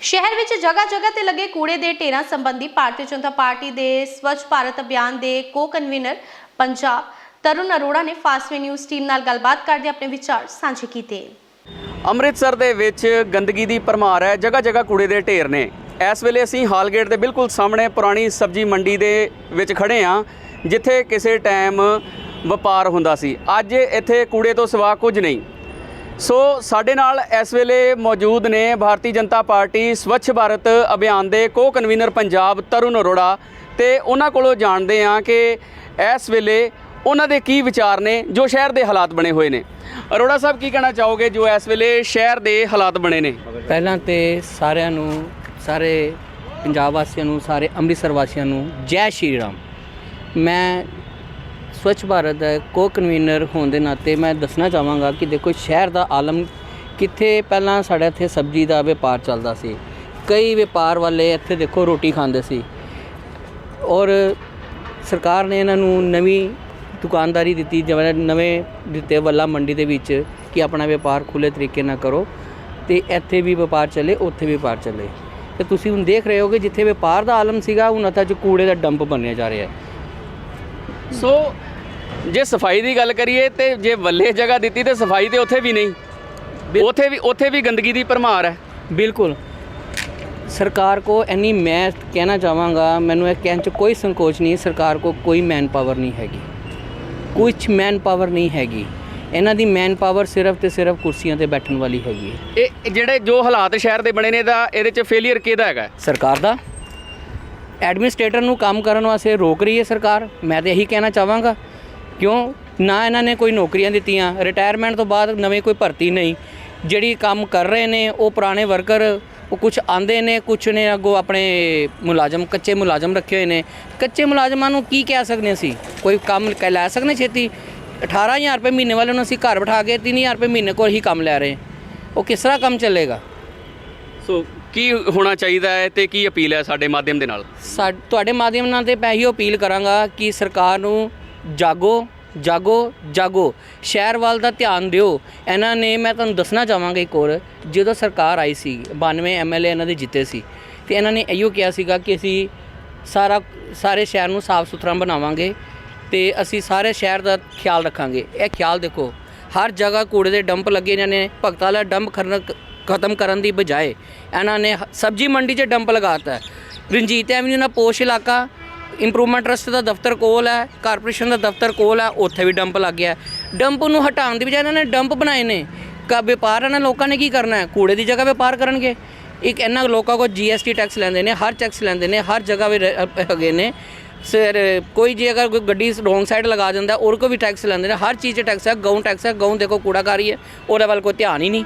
ਸ਼ਹਿਰ ਵਿੱਚ ਜਗ੍ਹਾ-ਜਗ੍ਹਾ ਤੇ ਲੱਗੇ ਕੂੜੇ ਦੇ ਢੇਰਾਂ ਸੰਬੰਧੀ ਭਾਰਤੀ ਜਨਤਾ ਪਾਰਟੀ ਦੇ ਸਵੱਛ ਭਾਰਤ ਅਭਿਆਨ ਦੇ ਕੋ-ਕਨਵੀਨਰ ਪੰਜਾਬ ਤਰੁਣ ਅਰੋੜਾ ਨੇ ਫਾਸਵੇ ਨਿਊਜ਼ ਟੀਮ ਨਾਲ ਗੱਲਬਾਤ ਕਰਦੇ ਆਪਣੇ ਵਿਚਾਰ ਸਾਂਝੇ ਕੀਤੇ। ਅੰਮ੍ਰਿਤਸਰ ਦੇ ਵਿੱਚ ਗੰਦਗੀ ਦੀ ਭਰਮਾਰ ਹੈ ਜਗ੍ਹਾ ਜਗ੍ਹਾ ਕੂੜੇ ਦੇ ਢੇਰ ਨੇ। ਇਸ ਵੇਲੇ ਅਸੀਂ ਹਾਲਗੇਟ ਦੇ ਬਿਲਕੁਲ ਸਾਹਮਣੇ ਪੁਰਾਣੀ ਸਬਜ਼ੀ ਮੰਡੀ ਦੇ ਵਿੱਚ ਖੜੇ ਹਾਂ, ਜਿੱਥੇ ਕਿਸੇ ਟਾਈਮ ਵਪਾਰ ਹੁੰਦਾ ਸੀ। ਅੱਜ ਇੱਥੇ ਕੂੜੇ ਤੋਂ ਸਿਵਾ ਕੁਝ ਨਹੀਂ। ਸੋ ਸਾਡੇ ਨਾਲ ਇਸ ਵੇਲੇ ਮੌਜੂਦ ਨੇ ਭਾਰਤੀ ਜਨਤਾ ਪਾਰਟੀ ਸਵੱਛ ਭਾਰਤ ਅਭਿਆਨ ਦੇ ਕੋ ਕਨਵੀਨਰ ਪੰਜਾਬ ਤਰੁਣ ਅਰੋੜਾ ਤੇ ਉਹਨਾਂ ਕੋਲੋਂ ਜਾਣਦੇ ਹਾਂ ਕਿ ਇਸ ਵੇਲੇ ਉਹਨਾਂ ਦੇ ਕੀ ਵਿਚਾਰ ਨੇ, ਜੋ ਸ਼ਹਿਰ ਦੇ ਹਾਲਾਤ ਬਣੇ ਹੋਏ ਨੇ। ਅਰੋੜਾ ਸਾਹਿਬ, ਕੀ ਕਹਿਣਾ ਚਾਹੋਗੇ, ਜੋ ਇਸ ਵੇਲੇ ਸ਼ਹਿਰ ਦੇ ਹਾਲਾਤ ਬਣੇ ਨੇ? ਪਹਿਲਾਂ ਤੇ ਸਾਰਿਆਂ ਨੂੰ, ਸਾਰੇ ਪੰਜਾਬ ਵਾਸੀਆਂ ਨੂੰ, ਸਾਰੇ ਅੰਮ੍ਰਿਤਸਰ ਵਾਸੀਆਂ ਨੂੰ ਜੈ ਸ਼੍ਰੀ ਰਾਮ। ਮੈਂ ਸਵੱਛ ਭਾਰਤ ਦਾ ਕੋ ਕਨਵੀਨਰ ਹੋਣ ਦੇ ਨਾਤੇ ਮੈਂ ਦੱਸਣਾ ਚਾਹਾਂਗਾ ਕਿ ਦੇਖੋ ਸ਼ਹਿਰ ਦਾ ਆਲਮ ਕਿੱਥੇ ਪਹਿਲਾਂ ਸਾਡੇ ਇੱਥੇ ਸਬਜ਼ੀ ਦਾ ਵਪਾਰ ਚੱਲਦਾ ਸੀ। ਕਈ ਵਪਾਰ ਵਾਲੇ ਇੱਥੇ ਦੇਖੋ ਰੋਟੀ ਖਾਂਦੇ ਸੀ। ਔਰ ਸਰਕਾਰ ਨੇ ਇਹਨਾਂ ਨੂੰ ਨਵੀਂ ਦੁਕਾਨਦਾਰੀ ਦਿੱਤੀ, ਜਿਵੇਂ ਨਵੇਂ ਦਿੱਤੇ ਵੱਲਾ ਮੰਡੀ ਦੇ ਵਿੱਚ ਕਿ ਆਪਣਾ ਵਪਾਰ ਖੁੱਲੇ ਤਰੀਕੇ ਨਾਲ ਕਰੋ ਤੇ ਇੱਥੇ ਵੀ ਵਪਾਰ ਚੱਲੇ, ਉੱਥੇ ਵੀ ਵਪਾਰ ਚੱਲੇ। ਤੇ ਤੁਸੀਂ ਹੁਣ ਦੇਖ ਰਹੇ ਹੋ ਕਿ ਜਿੱਥੇ ਵਪਾਰ ਦਾ ਆਲਮ ਸੀਗਾ, ਹੁਣ ਤਾਂ ਚ ਕੂੜੇ ਦਾ ਡੰਪ ਬਣਿਆ ਜਾ ਰਿਹਾ ਹੈ। ਸੋ ਜੇ ਸਫ਼ਾਈ ਦੀ ਗੱਲ ਕਰੀਏ ਤੇ ਜੇ ਵੱਲੇ ਜਗ੍ਹਾ ਦਿੱਤੀ ਤੇ ਸਫ਼ਾਈ ਤੇ ਉੱਥੇ ਵੀ ਨਹੀਂ। ਉੱਥੇ ਵੀ ਉੱਥੇ ਵੀ ਗੰਦਗੀ ਦੀ ਭਰਮਾਰ ਹੈ। ਬਿਲਕੁਲ। ਸਰਕਾਰ ਕੋ ਇੰਨੀ ਮੈਂ ਕਹਿਣਾ ਚਾਹਾਂਗਾ ਮੈਨੂੰ ਇਹ ਕਹਿਣ ਚ ਕੋਈ ਸੰਕੋਚ ਨਹੀਂ ਸਰਕਾਰ ਕੋ ਕੋਈ ਮੈਨ ਪਾਵਰ ਨਹੀਂ ਹੈਗੀ। ਕੁਝ ਮੈਨ ਪਾਵਰ ਨਹੀਂ ਹੈਗੀ। ਇਹਨਾਂ ਦੀ ਮੈਨ ਪਾਵਰ ਸਿਰਫ ਤੇ ਸਿਰਫ ਕੁਰਸੀਆਂ ਤੇ ਬੈਠਣ ਵਾਲੀ ਹੈਗੀ ਹੈ। ਇਹ ਜਿਹੜੇ ਜੋ ਹਾਲਾਤ ਸ਼ਹਿਰ ਦੇ ਬਣੇ ਨੇ ਦਾ ਇਹਦੇ ਚ ਫੇਲਿਅਰ ਕਿਹਦਾ ਹੈਗਾ? ਸਰਕਾਰ ਦਾ। ਐਡਮਿਨਿਸਟ੍ਰੇਟਰ ਨੂੰ ਕੰਮ ਕਰਨ ਵਾਸਤੇ ਰੋਕ ਰਹੀ ਹੈ ਸਰਕਾਰ। ਮੈਂ ਤੇ ਇਹੀ ਕਹਿਣਾ ਚਾਹਾਂਗਾ। ਕਿਉਂ? ਨਾ ਇਹਨਾਂ ਨੇ ਕੋਈ ਨੌਕਰੀਆਂ ਦਿੱਤੀਆਂ। ਰਿਟਾਇਰਮੈਂਟ ਤੋਂ ਬਾਅਦ ਨਵੇਂ ਕੋਈ ਭਰਤੀ ਨਹੀਂ। ਜਿਹੜੀ ਕੰਮ ਕਰ ਰਹੇ ਨੇ ਉਹ ਪੁਰਾਣੇ ਵਰਕਰ ਉਹ ਕੁਝ ਆਂਦੇ ਨੇ ਕੁਝ ਨੇ ਅੱਗੋਂ ਆਪਣੇ ਮੁਲਾਜ਼ਮ ਕੱਚੇ ਮੁਲਾਜ਼ਮ ਰੱਖੇ ਹੋਏ ਨੇ। ਕੱਚੇ ਮੁਲਾਜ਼ਮਾਂ ਨੂੰ ਕੀ ਕਹਿ ਸਕਦੇ ਅਸੀਂ? ਕੋਈ ਕੰਮ ਕ- ਲੈ ਸਕਦੇ ਛੇਤੀ? 18000 ਰੁਪਏ ਮਹੀਨੇ ਵਾਲੇ ਨੂੰ ਅਸੀਂ ਘਰ ਬਿਠਾ ਕੇ 3000 ਰੁਪਏ ਮਹੀਨੇ ਕੋਲ ਹੀ ਕੰਮ ਲੈ ਰਹੇ। ਹਾਂ। ਉਹ ਕਿਸ ਤਰ੍ਹਾਂ ਕੰਮ ਚੱਲੇਗਾ? ਸੋ ਕੀ ਹੋਣਾ ਚਾਹੀਦਾ ਹੈ ਤੇ ਕੀ ਅਪੀਲ ਹੈ ਸਾਡੇ ਮਾਧਿਅਮ ਦੇ ਨਾਲ? ਸਾ ਤੁਹਾਡੇ ਮਾਧਿਅਮ ਨਾਲ ਤੇ ਮੈਂ ਇਹੀ ਅਪੀਲ ਕਰਾਂਗਾ ਕਿ ਸਰਕਾਰ ਨੂੰ ਜਾਗੋ ਜਾਗੋ ਜਾਗੋ। ਸ਼ਹਿਰ ਵੱਲ ਦਾ ਧਿਆਨ ਦਿਓ। ਇਹਨਾਂ ਨੇ, ਮੈਂ ਤੁਹਾਨੂੰ ਦੱਸਣਾ ਚਾਹਾਂਗਾ ਇੱਕ ਹੋਰ, ਜਦੋਂ ਸਰਕਾਰ ਆਈ ਸੀ 92 ਐਮਐਲਏ ਇਹਨਾਂ ਦੇ ਜਿੱਤੇ ਸੀ, ਤੇ ਇਹਨਾਂ ਨੇ ਇਹੋ ਕਿਹਾ ਸੀਗਾ ਕਿ ਅਸੀਂ ਸਾਰਾ, ਸਾਰੇ ਸ਼ਹਿਰ ਨੂੰ ਸਾਫ਼ ਸੁਥਰਾ ਬਣਾਵਾਂਗੇ ਤੇ ਅਸੀਂ ਸਾਰੇ ਸ਼ਹਿਰ ਦਾ ਖਿਆਲ ਰੱਖਾਂਗੇ। ਇਹ ਖਿਆਲ ਦੇਖੋ, ਹਰ ਜਗ੍ਹਾ ਕੂੜੇ ਦੇ ਡੰਪ ਲੱਗੇ ਇਹਨਾਂ ਨੇ, ਭਗਤਾਂ ਵਾਲਾ ਡੰਪ ਖਰਨ, ਖਤਮ ਕਰਨ ਦੀ ਬਜਾਏ ਇਹਨਾਂ ਨੇ ਸਬਜ਼ੀ ਮੰਡੀ 'ਚ ਡੰਪ ਲਗਾਤਾ ਹੈ ਰਣਜੀਤ ਐਵਨਿਊ ਨਾਲ ਪੋਸ਼ ਇਲਾਕਾ ਇੰਪਰੂਵਮੈਂਟ ਟਰਸਟ ਦਾ ਦਫ਼ਤਰ ਕੋਲ ਹੈ ਕਾਰਪੋਰੇਸ਼ਨ ਦਾ ਦਫ਼ਤਰ ਕੋਲ ਹੈ, ਉੱਥੇ ਵੀ ਡੰਪ ਲੱਗ ਗਿਆ ਡੰਪ ਨੂੰ ਹਟਾਉਣ ਦੀ ਬਜਾਏ ਇਹਨਾਂ ਨੇ ਡੰਪ ਬਣਾਏ ਨੇ। ਕਾ ਵਪਾਰ ਇਹਨਾਂ ਲੋਕਾਂ ਨੇ ਕੀ ਕਰਨਾ ਹੈ? ਕੂੜੇ ਦੀ ਜਗ੍ਹਾ ਵਪਾਰ ਕਰਨਗੇ। ਇੱਕ ਇਹਨਾਂ ਲੋਕਾਂ ਕੋਲ ਜੀਐਸਟੀ ਟੈਕਸ ਲੈਂਦੇ ਨੇ, ਹਰ ਟੈਕਸ ਲੈਂਦੇ ਨੇ, ਹਰ ਜਗ੍ਹਾ ਵੀ ਰ- ਹੈਗੇ ਨੇ। ਸਰ, ਕੋਈ ਜੇ ਅਗਰ ਕੋਈ ਗੱਡੀ ਰੋਂਗ ਸਾਈਡ ਲਗਾ ਦਿੰਦਾ ਉਹ ਕੋ ਵੀ ਟੈਕਸ ਲੈਂਦੇ ਨੇ। ਹਰ ਚੀਜ਼ 'ਚ ਟੈਕਸ ਹੈ, ਗਊ ਟੈਕਸ ਹੈ, ਗਊ ਦੇਖੋ ਕੂੜਾਕਾਰੀ ਹੈ, ਉਹਦੇ ਵੱਲ ਕੋਈ ਧਿਆਨ ਹੀ ਨਹੀਂ।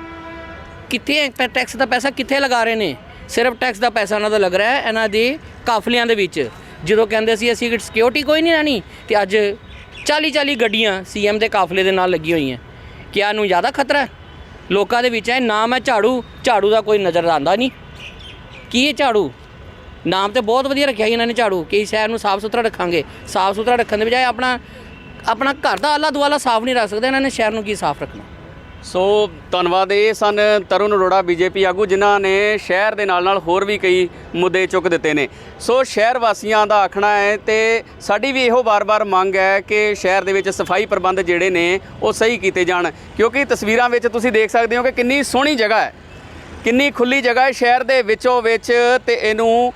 ਕਿੱਥੇ ਟੈਕਸ ਦਾ ਪੈਸਾ ਕਿੱਥੇ ਲਗਾ ਰਹੇ ਨੇ? ਸਿਰਫ ਟੈਕਸ ਦਾ ਪੈਸਾ ਇਹਨਾਂ ਦਾ ਲੱਗ ਰਿਹਾ ਹੈ, ਇਹਨਾਂ ਦੇ ਕਾਫਲਿਆਂ ਦੇ ਵਿੱਚ। ਜਦੋਂ ਕਹਿੰਦੇ ਸੀ ਅਸੀਂ ਸਿਕਿਉਰਿਟੀ ਕੋਈ ਨਹੀਂ ਲੈਣੀ ਤੇ ਅੱਜ 40 40 ਗੱਡੀਆਂ ਸੀਐਮ ਦੇ ਕਾਫਲੇ ਦੇ ਨਾਲ ਲੱਗੀ ਹੋਈਆਂ। ਕਿਆ ਨੂੰ ਜ਼ਿਆਦਾ ਖਤਰਾ ਹੈ? ਲੋਕਾਂ ਦੇ ਵਿੱਚ ਹੈ ਨਾਮ ਹੈ ਝਾੜੂ। ਝਾੜੂ ਦਾ ਕੋਈ ਨਜ਼ਰ ਆਉਂਦਾ ਨਹੀਂ। ਕੀ ਹੈ ਝਾੜੂ? ਨਾਮ ਤੇ ਬਹੁਤ ਵਧੀਆ ਰੱਖਿਆ ਸੀ ਇਹਨਾਂ ਨੇ ਝਾੜੂ ਕਿ ਸ਼ਹਿਰ ਨੂੰ ਸਾਫ਼ ਸੁਥਰਾ ਰੱਖਾਂਗੇ। ਸਾਫ਼ ਸੁਥਰਾ ਰੱਖਣ ਦੇ ਬਜਾਏ ਆਪਣਾ ਆਪਣਾ ਘਰ ਦਾ ਆਲਾ ਦੁਆਲਾ ਸਾਫ਼ ਨਹੀਂ ਰੱਖ ਸਕਦੇ। ਇਹਨਾਂ ਨੇ ਸ਼ਹਿਰ ਨੂੰ ਕੀ ਸਾਫ਼ ਰੱਖਣਾ? ਸੋ ਧੰਨਵਾਦ, ਇਹ ਸਨ ਤਰੁਣ ਅਰੋੜਾ ਬੀਜੇਪੀ ਆਗੂ, ਜਿਨ੍ਹਾਂ ਨੇ ਸ਼ਹਿਰ ਦੇ ਨਾਲ ਨਾਲ ਹੋਰ ਵੀ ਕਈ ਮੁੱਦੇ ਚੁੱਕ ਦਿੱਤੇ ਨੇ। ਸੋ ਸ਼ਹਿਰ ਵਾਸੀਆਂ ਦਾ ਆਖਣਾ ਹੈ ਤੇ ਸਾਡੀ ਵੀ ਇਹੋ ਵਾਰ-ਵਾਰ ਮੰਗ ਹੈ ਕਿ ਸ਼ਹਿਰ ਦੇ ਵਿੱਚ ਸਫ਼ਾਈ ਪ੍ਰਬੰਧ ਜਿਹੜੇ ਨੇ, ਉਹ ਸਹੀ ਕੀਤੇ ਜਾਣ। ਕਿਉਂਕਿ ਤਸਵੀਰਾਂ ਵਿੱਚ ਤੁਸੀਂ ਦੇਖ ਸਕਦੇ ਹੋ ਕਿ ਕਿੰਨੀ ਸੋਹਣੀ ਜਗ੍ਹਾ ਹੈ। ਕਿੰਨੀ ਖੁੱਲੀ ਜਗ੍ਹਾ ਹੈ ਸ਼ਹਿਰ ਦੇ ਵਿੱਚੋਂ ਵਿੱਚ ਤੇ ਇਹਨੂੰ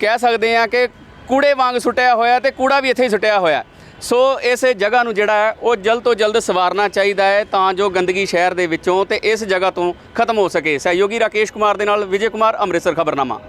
ਕਹਿ ਸਕਦੇ ਆ ਕਿ ਕੂੜੇ ਵਾਂਗ ਸੁੱਟਿਆ ਹੋਇਆ ਤੇ ਕੂੜਾ ਵੀ ਇੱਥੇ ਹੀ ਸੁੱਟਿਆ ਹੋਇਆ। ਸੋ ਇਸ ਜਗ੍ਹਾ ਨੂੰ ਜਿਹੜਾ ਹੈ, ਉਹ ਜਲਦ ਤੋਂ ਜਲਦ ਸਵਾਰਨਾ ਚਾਹੀਦਾ ਹੈ ਤਾਂ ਜੋ ਗੰਦਗੀ ਸ਼ਹਿਰ ਦੇ ਵਿੱਚੋਂ ਤੇ ਇਸ ਜਗ੍ਹਾ ਤੋਂ ਖਤਮ ਹੋ ਸਕੇ। ਸਹਿਯੋਗੀ ਰਾਕੇਸ਼ ਕੁਮਾਰ ਦੇ ਨਾਲ ਵਿਜੇ ਕੁਮਾਰ, ਅੰਮ੍ਰਿਤਸਰ ਖਬਰਨਾਮਾ।